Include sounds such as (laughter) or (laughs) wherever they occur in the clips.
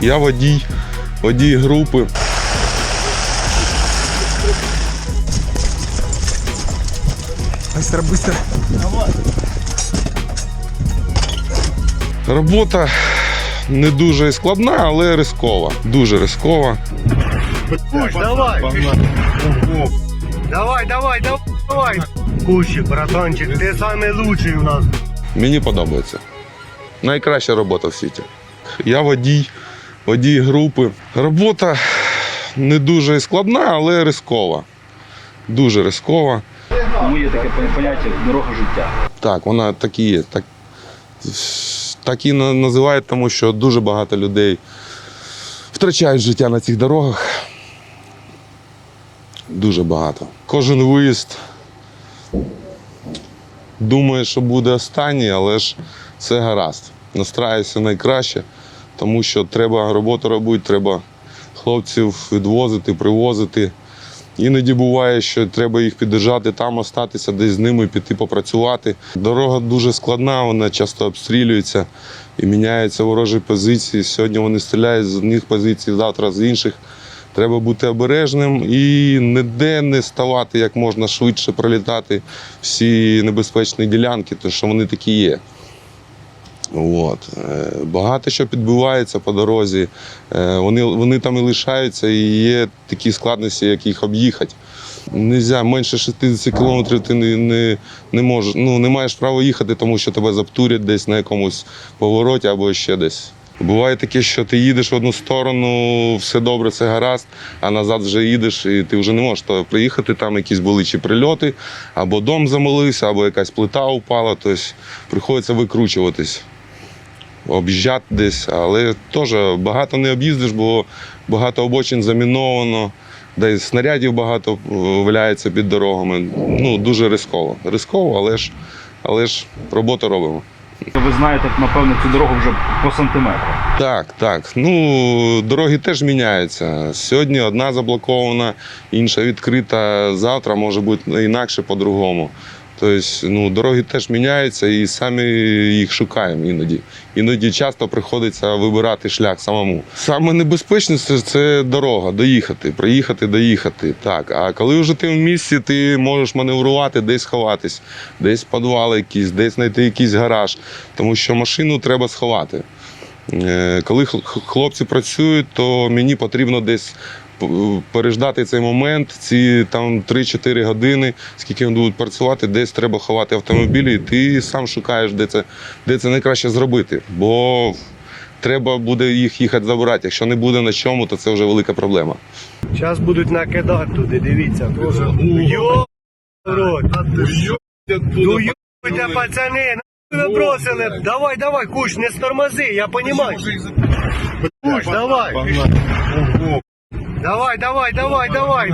Я водій, водій групи. Быстро, быстро. Робота не дуже складна, але рискова. Дуже рискова. Куш, давай. Давай, давай, давай. Кущик, братанчик, ти лучший у нас. Мені подобається. Найкраща робота в світі. Я водій, водій групи. Робота не дуже складна, але рискова. Дуже рискова. Тому є таке поняття дорога життя. Так, вона так і є. Так, так і називають, тому що дуже багато людей втрачають життя на цих дорогах. Дуже багато. Кожен виїзд думає, що буде останній, але ж все гаразд. Настраюся найкраще, тому що треба роботу робити, треба хлопців відвозити, привозити. Іноді буває, що треба їх піддержати там, остатися, десь з ними піти попрацювати. Дорога дуже складна, вона часто обстрілюється і міняються ворожі позиції. Сьогодні вони стріляють з одних позицій, завтра з інших. Треба бути обережним і ніде не ставати як можна швидше пролітати всі небезпечні ділянки, тому що вони такі є. От. Е, Багато що підбивається по дорозі. Е, Вони, вони там і лишаються, і є такі складності, як їх об'їхати. Нельзя, менше 60 кілометрів ти не, не, не можеш, ну, не маєш права їхати, тому що тебе заптурять десь на якомусь повороті або ще десь. Буває таке, що ти їдеш в одну сторону, все добре, все гаразд, а назад вже їдеш, і ти вже не можеш то приїхати, там якісь були чи прильоти, або дом замолився, або якась плита упала, тобто приходиться викручуватись об'їжджати десь, але теж багато не об'їздиш, бо багато обочин заміновано, десь снарядів багато валяється під дорогами. Ну, дуже рисково. Рисково, але ж, але ж роботу робимо. Ви знаєте, напевно, цю дорогу вже по сантиметру. Так, так. Ну, дороги теж міняються. Сьогодні одна заблокована, інша відкрита. Завтра може бути інакше по-другому. Тобто, ну, дороги теж міняються і самі їх шукаємо іноді. Іноді часто приходиться вибирати шлях самому. Саме небезпечне це, дорога, доїхати, приїхати, доїхати. Так. А коли вже ти в місті, ти можеш маневрувати, десь ховатись, десь підвал якийсь, десь знайти якийсь гараж, тому що машину треба сховати. Е, Коли хлопці працюють, то мені потрібно десь переждати цей момент, ці там 3-4 години, скільки вони будуть працювати, десь треба ховати автомобілі, і ти сам шукаєш, де це, де це найкраще зробити. Бо треба буде їх їхати забирати. Якщо не буде на чому, то це вже велика проблема. Зараз будуть накидати туди, дивіться. Йо. Ну йобайте, пацани, ви бросили. Давай, давай, куш, не стормози, я розумію. Куш, давай. Давай, давай, давай, давай.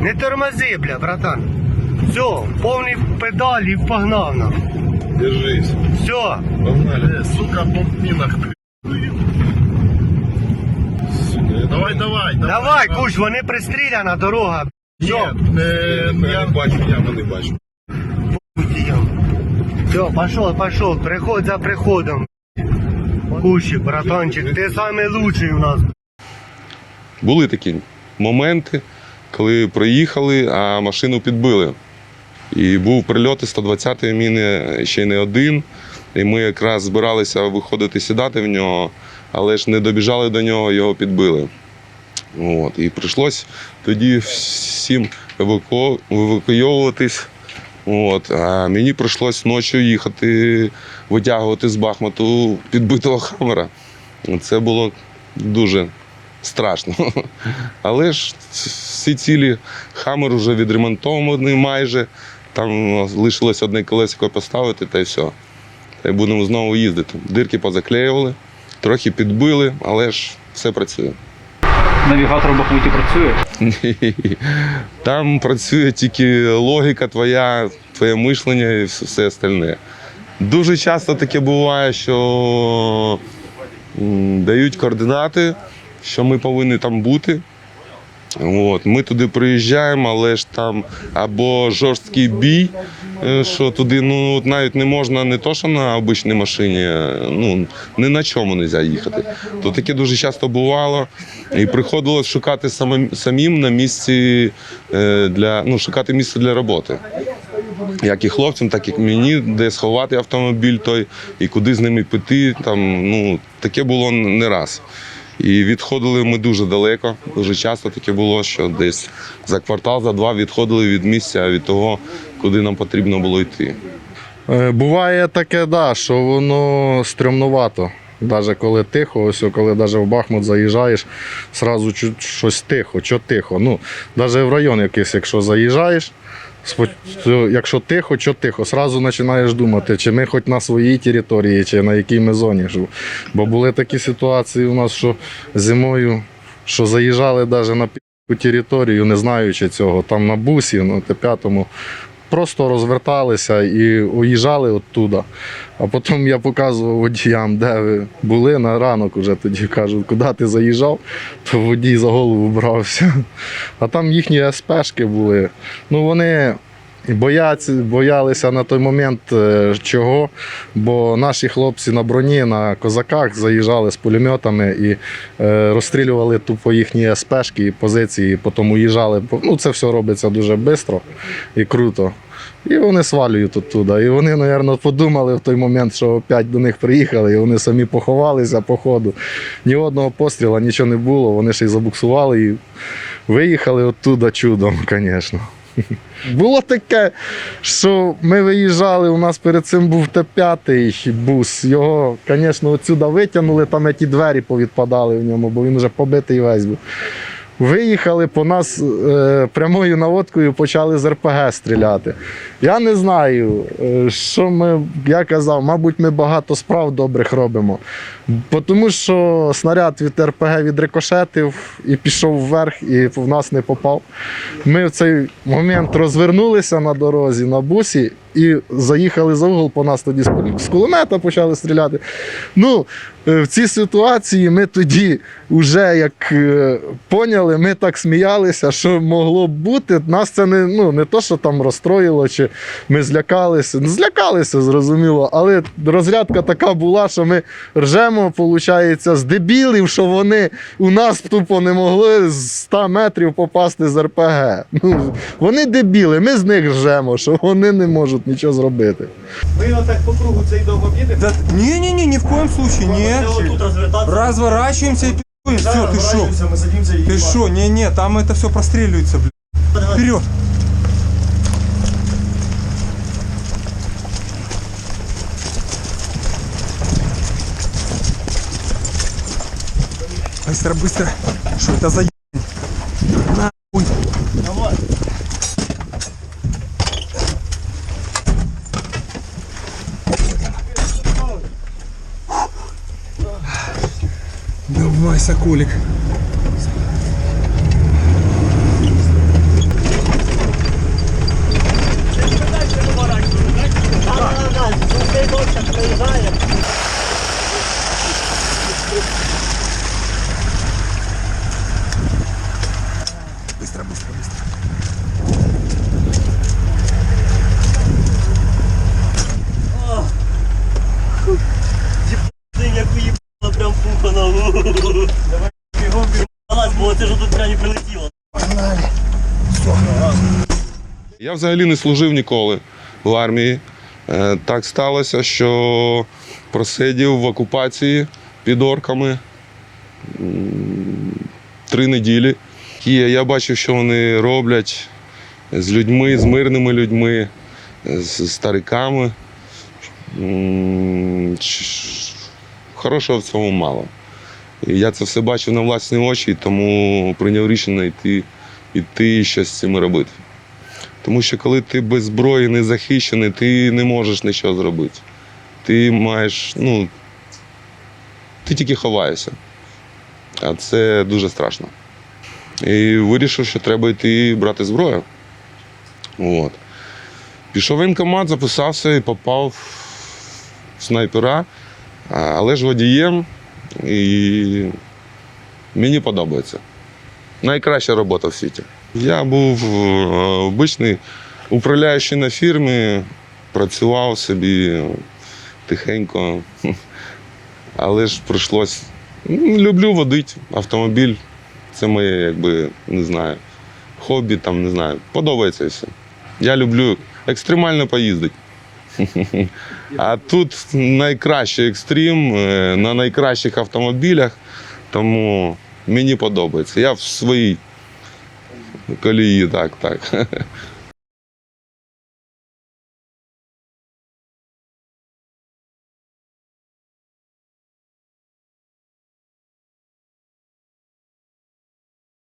Не тормози, бля, братан. Все, повний педаль і погнав нам. Держись, Все. погнали. Сука, бомбінах. Давай, давай, Давай, куш, вони пристріляна дорога. Все. Не, я бачу, я не бачу. Все, пошел, пошел, приход за приходом. Кущик, братанчик, ти лучший у нас. Були такі моменти, коли проїхали, а машину підбили. І був прильот із 120-ї міни ще не один. І ми якраз збиралися виходити сідати в нього, але ж не добіжали до нього, його підбили. От. І прийшлось тоді всім еваку... евакуйовуватись. От. А мені прийшлось ночі їхати, витягувати з Бахмуту підбитого хамера. Це було дуже страшно. (laughs) Але ж всі цілі хамер вже відремонтований майже. Там лишилось одне колесико поставити та й все. Та й будемо знову їздити. Дирки позаклеювали, трохи підбили, але ж все працює. Навігатор в Бахмуті працює. Ні. (laughs) Там працює тільки логіка твоя, твоє мишлення і все- все остальне. Дуже часто таке буває, що дають координати, що ми повинні там бути. От, ми туди приїжджаємо, але ж там або жорсткий бій, е, що туди ну, от навіть не можна не то, що на обичній машині, е, ну, ні на чому не можна їхати. То таке дуже часто бувало. І приходилось шукати самим, самим на місці е, для ну, шукати місце для роботи. Як і хлопцям, так і мені, де сховати автомобіль той і куди з ними піти. Там, ну, таке було не раз. І відходили ми дуже далеко. Дуже часто таке було, що десь за квартал, за два відходили від місця від того, куди нам потрібно було йти. Е, Буває таке, да, що воно стрьомнувато. Навіть коли тихо, ось коли навіть в Бахмут заїжджаєш, сразу щось тихо, що тихо. Ну, навіть в район якийсь, якщо заїжджаєш, якщо тихо, що тихо, сразу починаєш думати, чи ми хоч на своїй території, чи на якій ми зоні живемо. Бо були такі ситуації у нас, що зимою, що заїжджали навіть на пі***ку територію, не знаючи цього, там на бусі, на Т-5, просто розверталися і уїжджали оттуда. А потім я показував водіям, де ви були на ранок уже тоді кажуть, куди ти заїжджав, то водій за голову брався. А там їхні СПшки були. Ну вони бояться, боялися на той момент е, чого, бо наші хлопці на броні, на козаках заїжджали з пулеметами і е, розстрілювали тупо їхні СПшки і позиції, потім уїжджали. Ну, це все робиться дуже швидко і круто. І вони свалюють оттуда. І вони, мабуть, подумали в той момент, що опять до них приїхали, і вони самі поховалися по ходу. Ні одного постріла, нічого не було. Вони ще й забуксували і виїхали оттуда чудом, (laughs) звісно. (laughs) Було таке, що ми виїжджали, у нас перед цим був Т-5 бус. Його, звісно, отсюди витягнули, там ті двері повідпадали в ньому, бо він вже побитий весь був. Виїхали по нас е, прямою наводкою почали з РПГ стріляти. Я не знаю, е, що ми, я казав, мабуть, ми багато справ добрих робимо. Тому що снаряд від РПГ відрикошетив і пішов вверх, і в нас не попав. Ми в цей момент розвернулися на дорозі на бусі і заїхали за угол по нас тоді з кулемета почали стріляти. Ну, е, в цій ситуації ми тоді вже як е, поняли, ми так сміялися, що могло б бути. Нас це не, ну, не то, що там розстроїло, чи ми злякалися. Ну, Злякалися, зрозуміло, але розрядка така була, що ми ржемо, виходить, з дебілів, що вони у нас тупо не могли з 100 метрів попасти з РПГ. Ну, вони дебіли, ми з них ржемо, що вони не можуть нічого зробити. Ви отак по кругу цей дом об'їдете? Да, не-не-не, ни в коем случае, не. Разворачиваемся и пи***ем. Все, ты шо? ми садимося і Ты шо? Не-не, там это все простреливается, блядь. Вперед! Быстро, быстро. Что это за ебань? Давай, соколик. Быстро, быстро, быстро. Я взагалі не служив ніколи в армії. Е, Так сталося, що просидів в окупації під орками три неділі. І я бачив, що вони роблять з людьми, з мирними людьми, з стариками. Хорошого в цьому мало. Я це все бачив на власні очі, тому прийняв рішення йти, йти і щось з цим робити. Тому що коли ти без зброї не захищений, ти не можеш нічого зробити. Ти маєш, ну, ти тільки ховаєшся. А це дуже страшно. І вирішив, що треба йти брати зброю. От. Пішов в воєнкомат, записався і попав в снайпера, але ж водієм, і мені подобається. найкраща робота в світі. Я був е, обичний управляючий на фірмі, працював собі тихенько, (laughs) але ж прийшлось. Ну, Люблю водити автомобіль. Це моє, якби, не знаю, хобі, там, не знаю. Подобається все. Я люблю екстремально поїздити. (laughs) А тут найкращий екстрім е, на найкращих автомобілях, тому мені подобається. Я в своїй колії, так, так. (laughs)